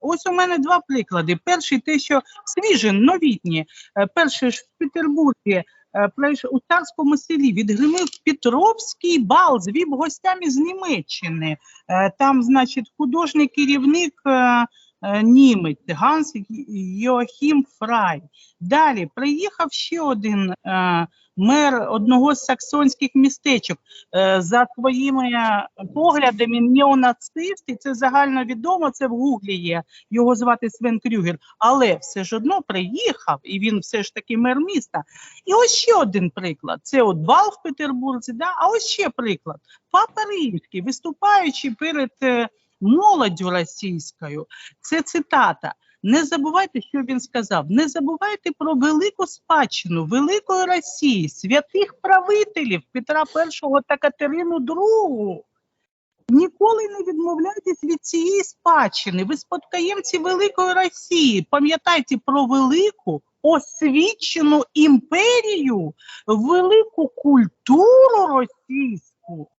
Ось у мене два приклади. Перший те, що свіже, новітні. Е, Перше ж в Петербурзі е, у царському селі відгримив Петровський бал, звів гостями з Німеччини. Е, Там, значить, художник керівник німець Ганс Йоахім Фрай. Далі приїхав ще один е, мер одного з саксонських містечок е, за своїми е, поглядами неонацист, і це загально відомо, це в гуглі є, його звати Свен Крюгер, але все ж одно приїхав, і він все ж таки мер міста. І ось ще один приклад, це от бал в Петербурзі, да? а ось ще приклад. Папа Римський, виступаючи перед е, молоддю російською, це цитата. Не забувайте, що він сказав. Не забувайте про велику спадщину великої Росії, святих правителів Петра І та Катерину II. Ніколи не відмовляйтесь від цієї спадщини. Ви спадкоємці великої Росії. Пам'ятайте про велику освічену імперію, велику культуру російську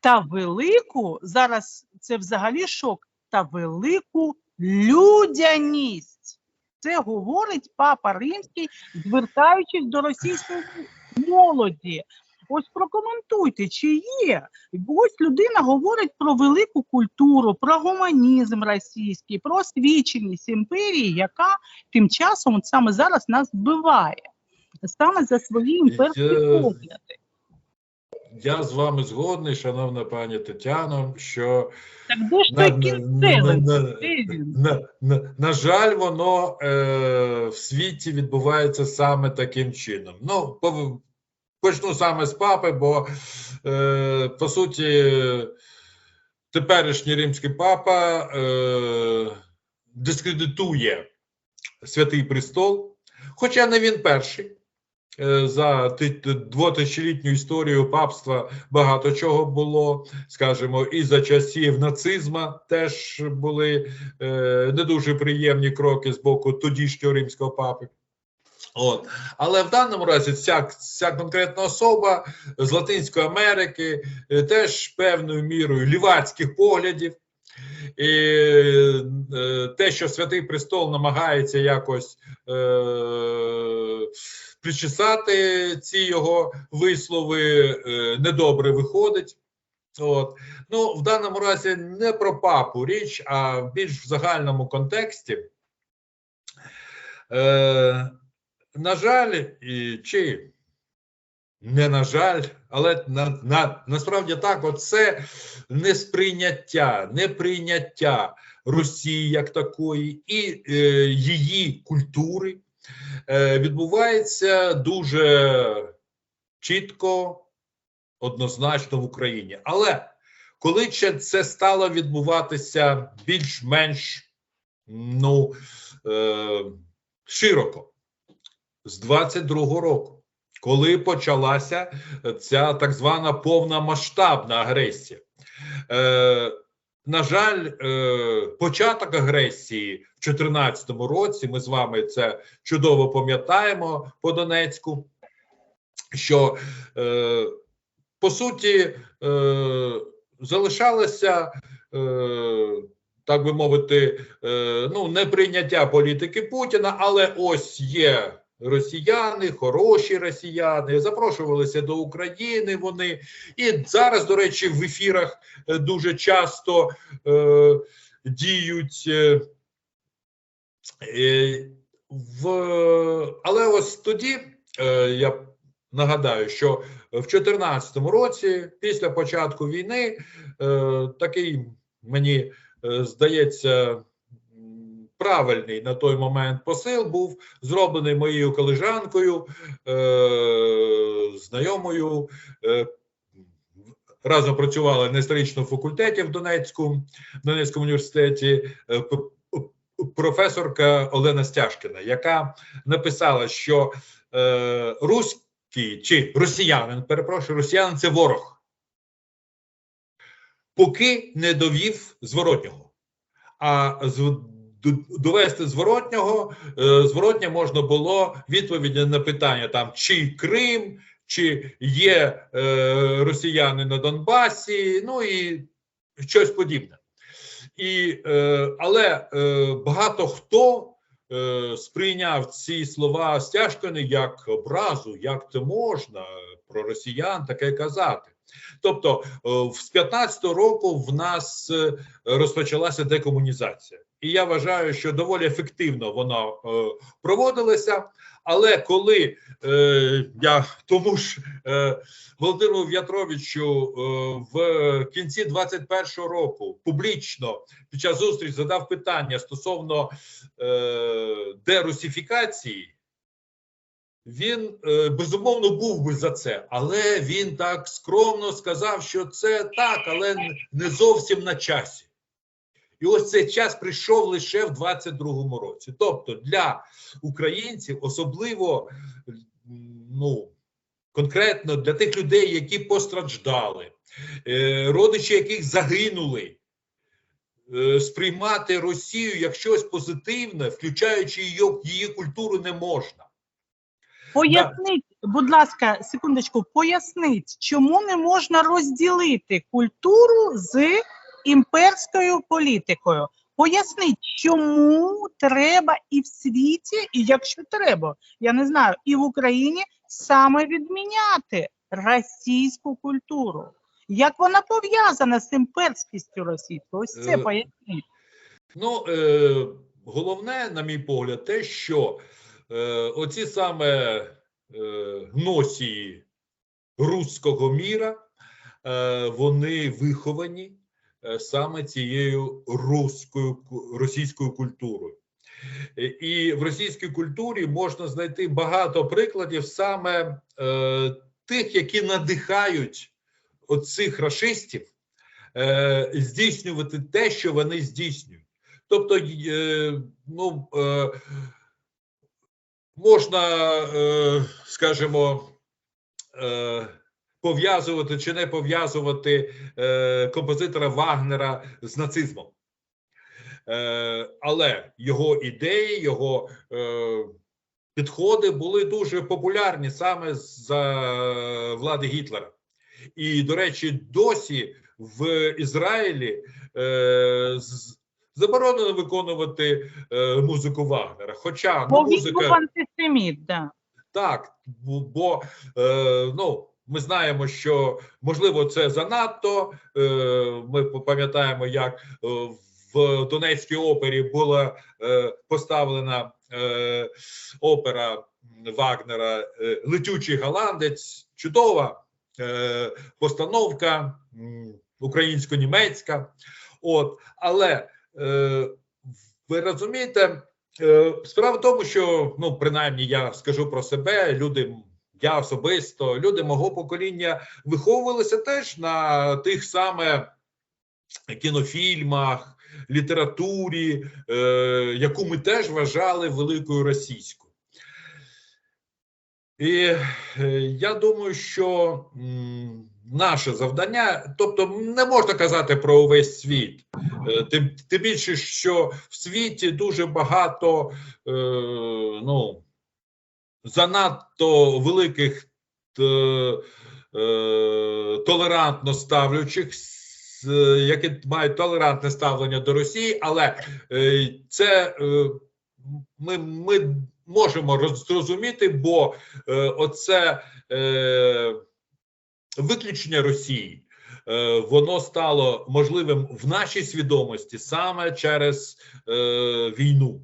та велику зараз це взагалі шок та велику людяність. Це говорить папа римський, звертаючись до російської молоді. Ось прокоментуйте, чи є. Ось людина говорить про велику культуру, про гуманізм російський, про освіченість імперії, яка тим часом от саме зараз нас вбиває. Саме за свої імперські погляди. Я з вами згодний, шановна пані Тетяно, що Так де ж на, на, на, на, на, на жаль, воно е, в світі відбувається саме таким чином. Ну, пов- почну саме з папи, бо е, по суті, теперішній римський папа е, дискредитує святий престол, хоча не він перший. Е, За ти- двотисячолітню історію папства багато чого було, скажімо, і за часів нацизма теж були е, не дуже приємні кроки з боку тодішнього римського папи. От. Але в даному разі ця, ця конкретна особа з Латинської Америки е, теж певною мірою лівацьких поглядів. І те, що Святий Престол намагається якось е, причесати ці його вислови, е, недобре виходить. От. Ну, в даному разі не про папу річ, а в більш в загальному контексті. Е, на жаль, і, чи не на жаль, але на, на, насправді так, оце несприйняття, неприйняття Росії як такої і е, її культури відбувається дуже чітко, однозначно в Україні. Але коли це стало відбуватися більш-менш ну, е, широко, з 22-го року, коли почалася ця так звана повномасштабна агресія. Е, на жаль, е, початок агресії в 2014 році, ми з вами це чудово пам'ятаємо по Донецьку, що е, по суті е, залишалося, так би мовити, ну, неприйняття політики Путіна, але ось є. Росіяни, хороші росіяни, запрошувалися до України. Вони і зараз, до речі, в ефірах е, дуже часто е, діють. Е, е, в, але ось тоді е, я нагадаю, що в 2014 році, після початку війни, е, такий мені е, здається. Правильний на той момент посил був зроблений моєю колежанкою, е, знайомою. Е, разом працювали на історичному факультеті в Донецьку, в Донецькому університеті. е, професорка Олена Стяжкіна, яка написала, що е, чи росіянин, перепрошую, росіянин це ворог, поки не довів зворотнього. А довести зворотнього, е, зворотня можна було відповіді на питання там чи Крим, чи є е, росіяни на Донбасі, ну і щось подібне. І, е, але багато хто сприйняв ці слова Стяжкини як образу, як це можна про росіян таке казати. Тобто, е, з 15-го року в нас е, розпочалася декомунізація, і я вважаю, що доволі ефективно вона е, проводилася. Але коли е, я тому ж е, Володимиру В'ятровичу е, в кінці 21-го року публічно під час зустрічі задав питання стосовно е, дерусифікації, він е, безумовно був би за це, але він так скромно сказав, що це так, але не зовсім на часі. І ось цей час прийшов лише в 22-му році. Тобто для українців, особливо ну, конкретно для тих людей, які постраждали, е, родичі яких загинули, е, сприймати Росію як щось позитивне, включаючи її, її культуру, не можна. Поясніть, будь ласка, секундочку, поясніть, чому не можна розділити культуру з імперською політикою. Поясніть, чому треба і в світі, і якщо треба, я не знаю, і в Україні саме відміняти російську культуру. Як вона пов'язана з імперськістю російською? Ось це Е, поясніть. Ну, е, головне, на мій погляд, те, що оці саме е, гносії руського міра, е, вони виховані е, саме цією руською російською культурою. Е, І в російській культурі можна знайти багато прикладів саме е, тих, які надихають оцих расистів е, здійснювати те, що вони здійснюють. Тобто, е, ну, е, можна, е, скажімо, е, пов'язувати чи не пов'язувати е, композитора Вагнера з нацизмом. Але його ідеї, його підходи були дуже популярні саме за влади Гітлера. І, до речі, досі в Ізраїлі з- заборонено виконувати е, музику Вагнера. Хоча ну, Бо він був антисеміт, да. так, бо, бо е, ну. Ми знаємо, що можливо це занадто. Е, ми пам'ятаємо, як е, в Донецькій опері була е, поставлена опера Вагнера Летючий голландець. Чудова постановка українсько-німецька. От, але ви розумієте, е, справа в тому, що ну, принаймні я скажу про себе, люди. Я особисто, люди мого покоління виховувалися теж на тих саме кінофільмах, літературі, е, яку ми теж вважали великою російською. І е, я думаю, що м, наше завдання, тобто не можна казати про увесь світ, Е, тим, тим більше, що в світі дуже багато е, ну, занадто великих е, е, толерантно ставлячих, с- е, які мають толерантне ставлення до Росії, але це ми, ми можемо зрозуміти, бо оце виключення Росії. е, Воно стало можливим в нашій свідомості саме через е, війну.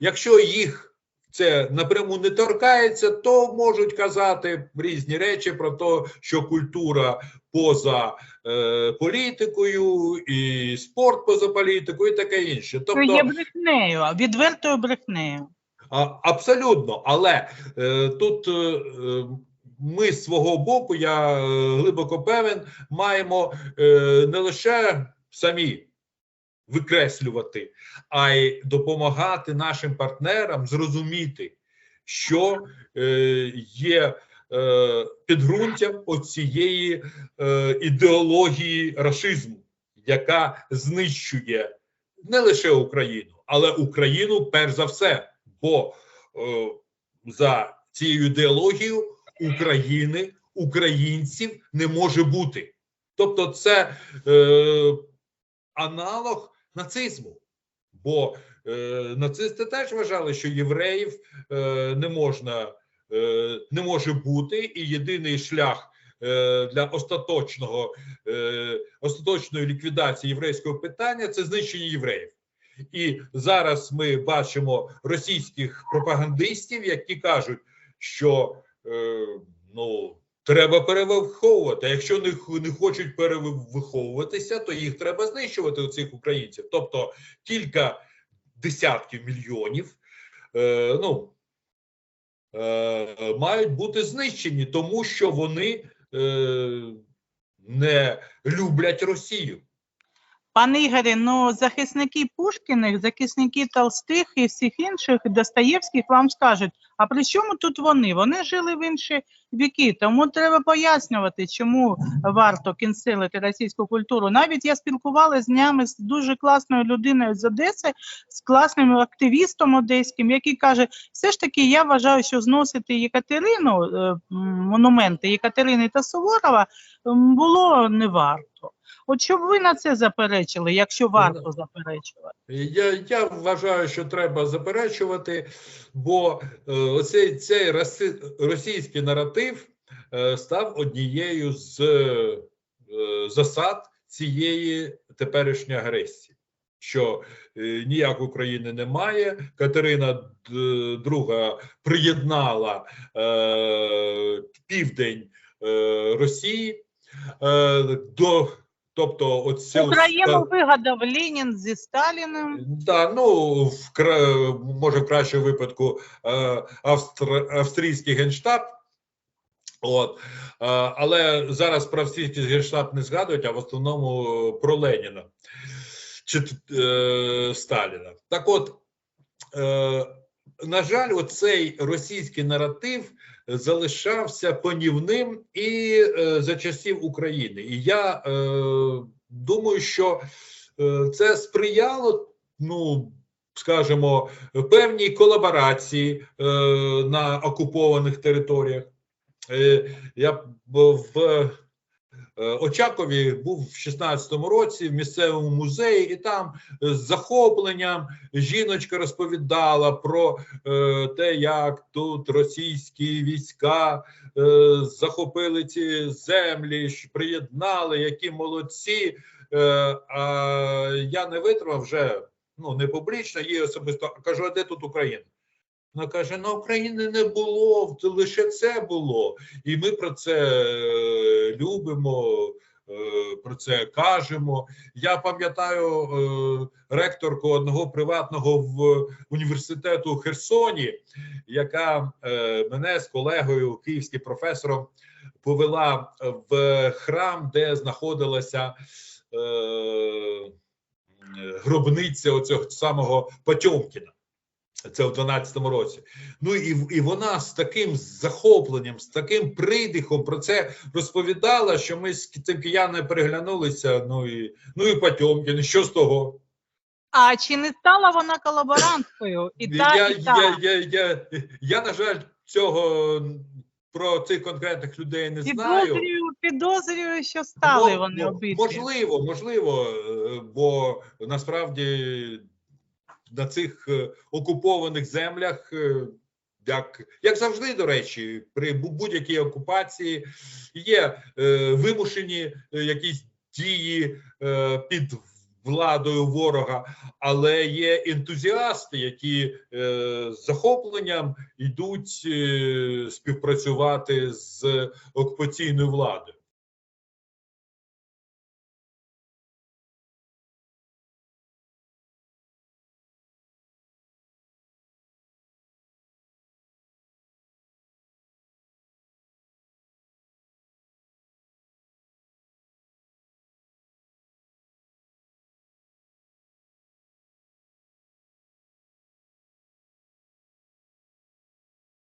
Якщо їх це напряму не торкається, то можуть казати різні речі про те, що культура поза е, політикою, і спорт поза політикою, і таке інше. Це Тобто, є брехнею, відвертою брехнею. а, абсолютно, але е, тут е, е, ми з свого боку, я е, глибоко певен, маємо е, не лише самі викреслювати, а й допомагати нашим партнерам зрозуміти, що е, є підґрунтям оцієї ідеології рашизму, яка знищує не лише Україну, але Україну перш за все, бо за цією ідеологією України, українців не може бути. Тобто, це е, аналог нацизму. Бо е, нацисти теж вважали, що євреїв е, не можна е, не може бути, і єдиний шлях е, для остаточного е, остаточної ліквідації єврейського питання це знищення євреїв. І зараз ми бачимо російських пропагандистів, які кажуть, що ну треба перевиховувати. А якщо не, не хочуть перевиховуватися, то їх треба знищувати у цих українців. Тобто кілька десятків мільйонів. Е, ну, е, мають бути знищені, тому що вони е, не люблять Росію. Пане Ігорі, ну захисники Пушкіних, захисники Толстих і всіх інших Достоєвських вам скажуть, а при чому тут вони? Вони жили в інші віки, тому треба пояснювати, чому варто кінсилити російську культуру. Навіть я спілкувалася з днями з дуже класною людиною з Одеси, з класним активістом одеським, який каже, все ж таки я вважаю, що зносити Єкатерину, е, монументи Єкатерини та Суворова було не варто. От щоб ви на це заперечили, якщо варто заперечувати. Я, я вважаю, що треба заперечувати, бо е, оцей цей раси, російський наратив е, став однією з е, засад цієї теперішньої агресії. Що е, ніяк України немає. Катерина II приєднала е, південь е, Росії е, до тобто, оцю Україну вигадав Ленін зі Сталіним. Да, ну в кра- може в кращому випадку е, австр... австрійський генштаб. От, е, але зараз про австрійський генштаб не згадують, а в основному про Леніна чи е, Сталіна. Так от, е, на жаль, оцей російський наратив залишався панівним і е, за часів України. І я е, думаю, що е, це сприяло, ну скажімо, певній колаборації е, на окупованих територіях. Е, я в Очакові був в 16-му році в місцевому музеї, і там з захопленням жіночка розповідала про е, те, як тут російські війська е, захопили ці землі, приєднали, які молодці. Е, а я не витримав вже ну не публічно, їй особисто кажу, а де тут Україна? Вона каже: на України не було, лише це було. І ми про це е, любимо, е, про це кажемо. Я пам'ятаю е, ректорку одного приватного в університету Херсоні, яка е, мене з колегою, київським професором, повела в храм, де знаходилася. Гробниця оцього самого Потьомкіна. Це в 12-му році. Ну і, і вона з таким захопленням, з таким придихом про це розповідала, що ми з цим киянами переглянулися. Ну і ну і Потьомкін, що з того? А чи не стала вона колаборанткою? І та, я, і та. я, я, я, я, на жаль, цього про цих конкретних людей не знаю. Підозрюю, підозрюю, що стали Ну, вони обидві. Можливо, можливо, е, бо насправді на цих е, окупованих землях, е, як, як завжди, до речі, при будь-якій окупації є е, вимушені якісь дії під владою ворога, але є ентузіасти, які з захопленням йдуть співпрацювати з окупаційною владою.